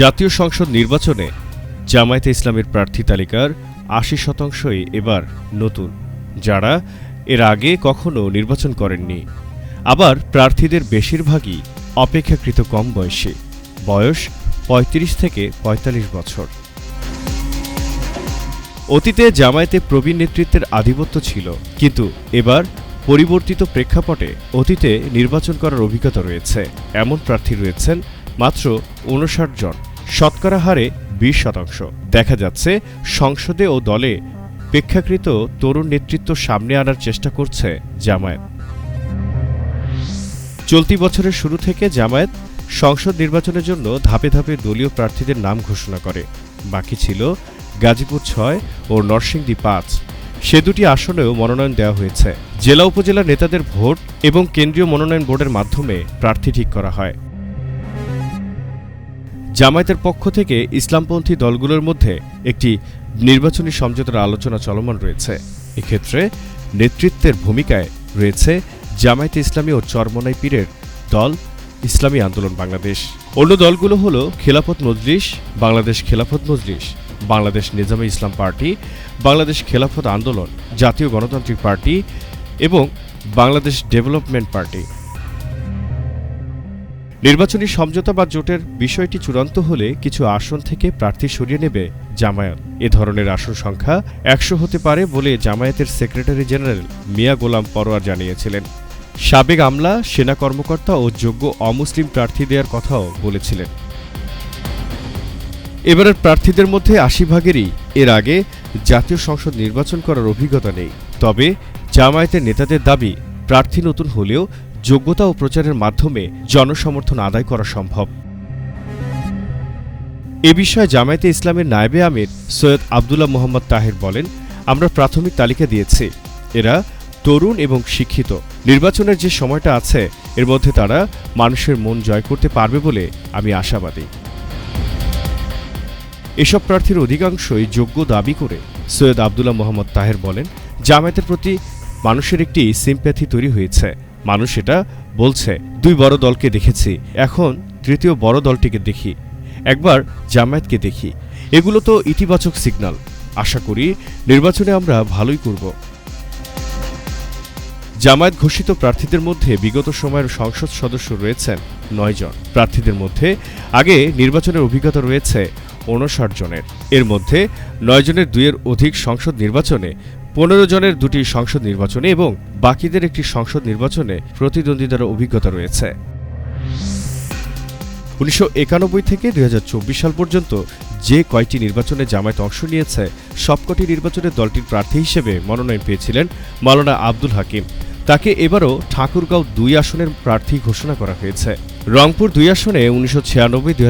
জাতীয় সংসদ নির্বাচনে জামায়াতে ইসলামের প্রার্থী তালিকার আশি শতাংশই এবার নতুন। যারা এর আগে কখনো নির্বাচন করেননি। আবার প্রার্থীদের বেশিরভাগই অপেক্ষাকৃত কম বয়সী। বয়স ৩৫ থেকে ৪৫ বছর। অতীতে জামায়াতে প্রবীণ নেতৃত্বের আধিপত্য ছিল, কিন্তু এবার পরিবর্তিত প্রেক্ষাপটে অতীতে নির্বাচন করার অভিজ্ঞতা রয়েছে। এমন প্রার্থী রয়েছেন মাত্র উনষাট জন। শতকরা হারে বিশ শতাংশ। দেখা যাচ্ছে, সংসদে ও দলে প্রেক্ষাকৃত তরুণ নেতৃত্ব সামনে আনার চেষ্টা করছে জামায়াত। চলতি বছরের শুরু থেকে জামায়াত সংসদ নির্বাচনের জন্য ধাপে ধাপে দলীয় প্রার্থীদের নাম ঘোষণা করে। বাকি ছিল গাজীপুর ছয় ও নরসিংদী পাঁচ। সে দুটি আসনেও মনোনয়ন দেওয়া হয়েছে। জেলা উপজেলা নেতাদের ভোট এবং কেন্দ্রীয় মনোনয়ন বোর্ডের মাধ্যমে প্রার্থী ঠিক করা হয়। জামায়াতের পক্ষ থেকে ইসলামপন্থী দলগুলোর মধ্যে একটি নির্বাচনী সমঝোতার আলোচনা চলমান রয়েছে। এক্ষেত্রে নেতৃত্বের ভূমিকায় রয়েছে জামায়াতে ইসলামী ও চরমনাই পীরের দল, ইসলামী আন্দোলন বাংলাদেশ। অন্য দলগুলো হল খেলাফত মজলিস, বাংলাদেশ খেলাফত মজলিস, বাংলাদেশ নিজামে ইসলাম পার্টি, বাংলাদেশ খেলাফত আন্দোলন, জাতীয় গণতান্ত্রিক পার্টি এবং বাংলাদেশ ডেভেলপমেন্ট পার্টি। নির্বাচনী সমঝোতা বা জোটের বিষয়টি চূড়ান্ত হলে কিছু আসন থেকে প্রার্থী সরিয়ে নেবে জামায়াত। এ ধরনের আসন সংখ্যা একশো হতে পারে বলে জামায়াতের সেক্রেটারি জেনারেল মিয়া গোলাম পরোয়ার জানিয়েছিলেন। সাবেক আমলা, সেনা কর্মকর্তা ও যোগ্য অমুসলিম প্রার্থী দেওয়ার কথাও বলেছিলেন। এবারের প্রার্থীদের মধ্যে আশি ভাগেরই এর আগে জাতীয় সংসদ নির্বাচন করার অভিজ্ঞতা নেই। তবে জামায়াতের নেতাদের দাবি, প্রার্থী নতুন হলেও যোগ্যতা ও প্রচারের মাধ্যমে জনসমর্থন আদায় করা সম্ভব। এ বিষয়ে জামায়াতে ইসলামের নায়েবে আমির সৈয়দ আবদুল্লাহ মোহাম্মদ তাহের বলেন, আমরা প্রাথমিক তালিকা দিয়েছি। এরা তরুণ এবং শিক্ষিত। নির্বাচনের যে সময়টা আছে, এর মধ্যে তারা মানুষের মন জয় করতে পারবে বলে আমি আশাবাদী। এসব প্রার্থীর অধিকাংশই যোগ্য দাবি করে সৈয়দ আবদুল্লাহ মোহাম্মদ তাহের বলেন, জামায়াতের প্রতি মানুষের একটি সিম্প্যাথি তৈরি হয়েছে। মানুষ এটা বলছে। দুই বড় দলকে দেখেছি। এখন তৃতীয় বড় দলটিকে দেখি। একবার জামায়াতকে দেখি। এগুলো তো ইতিবাচক সিগন্যাল। আশা করি নির্বাচনে আমরা ভালোই করব। জামায়াত ঘোষিত প্রার্থীদের মধ্যে বিগত সময়ের সংসদ সদস্য রয়েছেন নয় জন। প্রার্থীদের মধ্যে আগে নির্বাচনের অভিজ্ঞতা রয়েছে উনষাট জনের। এর মধ্যে নয় জনের দুইয়ের অধিক সংসদ নির্বাচনে পনেরো জনের দুটি সংসদ নির্বাচনে এবং বাকিদের একটি সংসদ নির্বাচনে প্রতিদ্বন্দ্বিতার অভিজ্ঞতা রয়েছে। উনিশশো একানব্বই থেকে দুই হাজার চব্বিশ সাল পর্যন্ত যে কয়টি নির্বাচনে জামায়াত অংশ নিয়েছে, সবকটি নির্বাচনে দলটির প্রার্থী হিসেবে মনোনয়ন পেয়েছিলেন মাওলানা আব্দুল হাকিম। তাকে এবারও ঠাকুরগাঁও দুই আসনের প্রার্থী ঘোষণা করা হয়েছে। রংপুর দুই আসনে উনিশশো ছিয়ানব্বই, দুই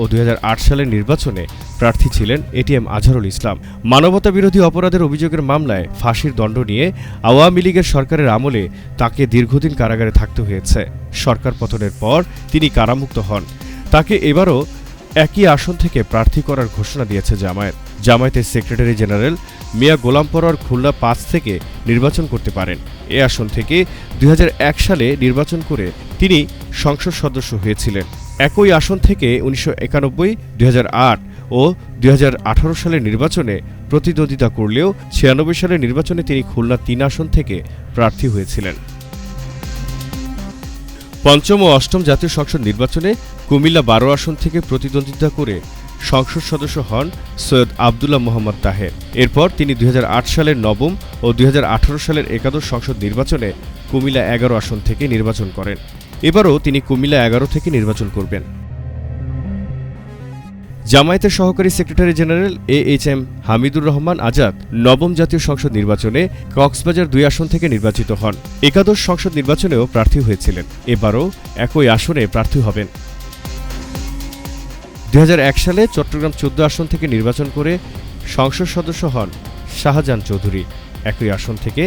ও দুই হাজার আট সালের নির্বাচনে প্রার্থী ছিলেন এটিএম আজহারুল ইসলাম। মানবতা বিরোধী অপরাধের অভিযোগের মামলায় ফাঁসির দণ্ড নিয়ে আওয়ামী লীগের সরকারের আমলে তাকে দীর্ঘদিন কারাগারে থাকতে হয়েছে। সরকার পতনের পর তিনি কারামুক্ত হন। তাকে এবারও একই আসন থেকে প্রার্থী করার ঘোষণা দিয়েছে জামায়াত। জামায়াতের সেক্রেটারি জেনারেল মিয়া গোলাম পরোয়ার খুলনা পাঁচ থেকে নির্বাচন করতে পারেন। এ আসন থেকে দুই হাজার এক সালে নির্বাচন করে তিনি সংসদ সদস্য হয়েছিলেন। একই আসন থেকে উনিশশো একানব্বই ও দুই হাজার আঠারো সালের নির্বাচনে প্রতিদ্বন্দ্বিতা করলেও ছিয়ানব্বই সালের নির্বাচনে তিনি খুলনা তিন আসন থেকে প্রার্থী হয়েছিলেন। পঞ্চম ও অষ্টম জাতীয় সংসদ নির্বাচনে কুমিল্লা বারো আসন থেকে প্রতিদ্বন্দ্বিতা করে সংসদ সদস্য হন সৈয়দ আবদুল্লাহ মোহাম্মদ তাহের। এরপর তিনি দুই হাজার আট সালের নবম ও দুই হাজার আঠারো সালের একাদশ সংসদ নির্বাচনে কুমিল্লা এগারো আসন থেকে নির্বাচন করেন। এবারও তিনি কুমিল্লা এগারো থেকে নির্বাচন করবেন। জামায়াতের সহকারী secretary general A H M Hamidur Rahman Azad নবম জাতীয় সংসদ নির্বাচনে কক্সবাজার দুই আসন থেকে নির্বাচিত হন। একাদশ সংসদ নির্বাচনেও প্রার্থী হয়েছিলেন। এবারও একই আসনে প্রার্থী হবেন। দু হাজার এক সালে চট্টগ্রাম চোদ্দ আসন থেকে নির্বাচন করে সংসদ সদস্য হন শাহজাহান চৌধুরী। একই আসন থেকে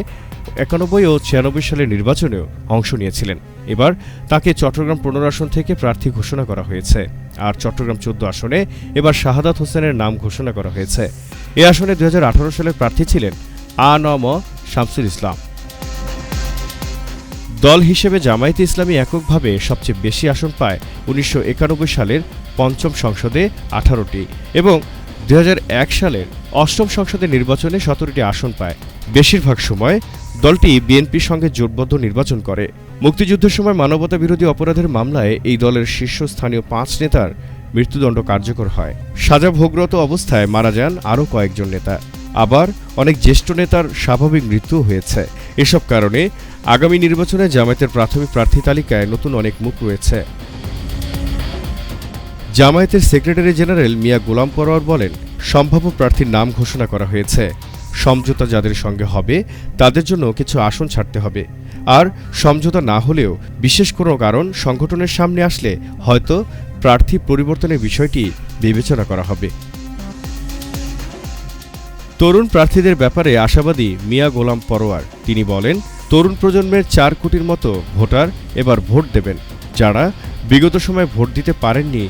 একানব্বই ও ছিয়ানব্বই সালের নির্বাচনেও অংশ নিয়েছিলেন। এবার তাকে চট্টগ্রাম পনেরো আসন থেকে প্রার্থী ঘোষণা করা হয়েছে। আর চট্টগ্রাম চোদ্দ আসনে এবার শাহাদাত হোসেনের নাম ঘোষণা করা হয়েছে। এ আসনে দুই সালের প্রার্থী ছিলেন আ ন ম শামসুল ইসলাম। দল হিসেবে জামায়াতে ইসলামী এককভাবে সবচেয়ে বেশি আসন পায় উনিশশো একানব্বই সালের পঞ্চম সংসদে আঠারোটি এবং দুই সালের অষ্টম সংসদের নির্বাচনে সতেরোটি আসন পায়। বেশিরভাগ সময় দলটি বিএনপির সঙ্গে জোটবদ্ধ নির্বাচন করে। মুক্তিযুদ্ধের সময় মানবতা বিরোধী অপরাধের মামলায় এই দলের শীর্ষস্থানীয় পাঁচ নেতার মৃত্যুদণ্ড কার্যকর হয়। সাজা ভোগরত অবস্থায় মারা যান আরও কয়েকজন নেতা। আবার অনেক জ্যেষ্ঠ নেতার স্বাভাবিক মৃত্যুও হয়েছে। এসব কারণে আগামী নির্বাচনে জামায়াতের প্রাথমিক প্রার্থী তালিকায় নতুন অনেক মুখ রয়েছে। জামায়াতের সেক্রেটারি জেনারেল মিয়া গোলাম পরোয়ার বলেন, সম্ভাব্য প্রার্থীর নাম ঘোষণা করা হয়েছে। সমঝোতা যাদের সঙ্গে হবে, তাদের জন্য কিছু আসন ছাড়তে হবে। আর সমঝোতা না হলেও বিশেষ কোনো কারণ সংগঠনের সামনে আসলে হয়তো প্রার্থী পরিবর্তনের বিষয়টি বিবেচনা করা হবে। তরুণ প্রার্থীদের ব্যাপারে আশাবাদী মিয়া গোলাম পরোয়ার। তিনি বলেন, তরুণ প্রজন্মের চার কোটির মতো ভোটার এবার ভোট দেবেন। যারা বিগত সময়ে ভোট দিতে পারেননি,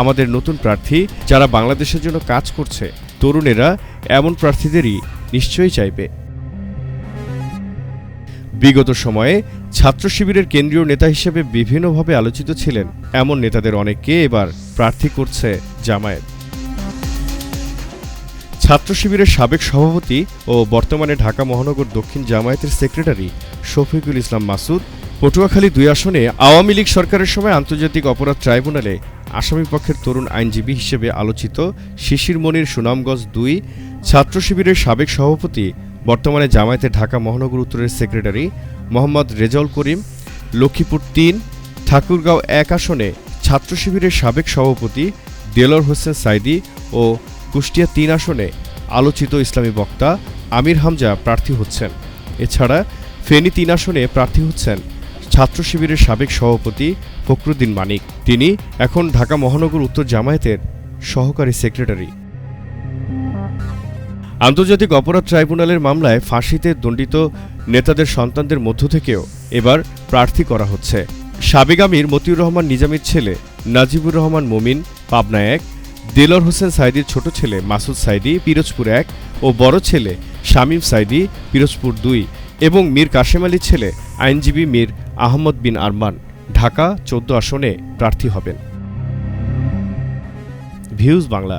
আমাদের নতুন প্রার্থী যারা বাংলাদেশের জন্য কাজ করছে, তরুণেরা এমন প্রার্থীদেরই নিশ্চয়ই চাইবে। বিগত সময়ে ছাত্র শিবিরের কেন্দ্রীয় নেতা হিসেবে বিভিন্নভাবে আলোচিত ছিলেন এমন নেতাদের অনেককে এবার প্রার্থী করছে জামায়াত। ছাত্র শিবিরের সাবেক সভাপতি ও বর্তমানে ঢাকা মহানগর দক্ষিণ জামায়াতের সেক্রেটারি শফিকুল ইসলাম মাসুদ পটুয়াখালী দুই আসনে আওয়ামী লীগ সরকারের সময় আন্তর্জাতিক অপরাধ ট্রাইব্যুনালে আসামি পক্ষের তরুণ আইনজীবী হিসেবে আলোচিত শিশির মনির সুনামগঞ্জ দুই ছাত্র শিবিরের সাবেক সভাপতি, বর্তমানে জামায়াতের ঢাকা মহানগর উত্তরের সেক্রেটারি মোহাম্মদ রেজাউল করিম, লক্ষ্মীপুর তিন ঠাকুরগাঁও এক আসনে ছাত্র শিবিরের সাবেক সভাপতি দেলর হোসেন সাইদি ও কুষ্টিয়া তিন আসনে আলোচিত ইসলামী বক্তা আমির হামজা প্রার্থী হচ্ছেন। এছাড়া ফেনী তিন আসনে প্রার্থী হচ্ছেন ছাত্র শিবিরের সাবেক সভাপতি ফখরুদ্দিন মানিক। তিনি এখন ঢাকা মহানগর উত্তর জামায়াতের সহকারী সেক্রেটারি। আন্তর্জাতিক অপরাধ ট্রাইব্যুনালের মামলায় ফাঁসিতে দণ্ডিত নেতাদের সন্তানদের মধ্য থেকেও এবার প্রার্থী করা হচ্ছে। সাবেক আমির মতিউর রহমান নিজামীর ছেলে নাজিবুর রহমান মমিন, পাবনা এক দেলর হোসেন সাইদির ছোট ছেলে মাসুদ সাইদি, পিরোজপুর এক ও বড় ছেলে শামীম সাইদি, পিরোজপুর দুই এবং মীর কাশেম আলীর ছেলে আইনজীবী মীর আহমদ বিন আরমান ঢাকা চোদ্দ আসনে প্রার্থী হবেন। ভিউজ বাংলা।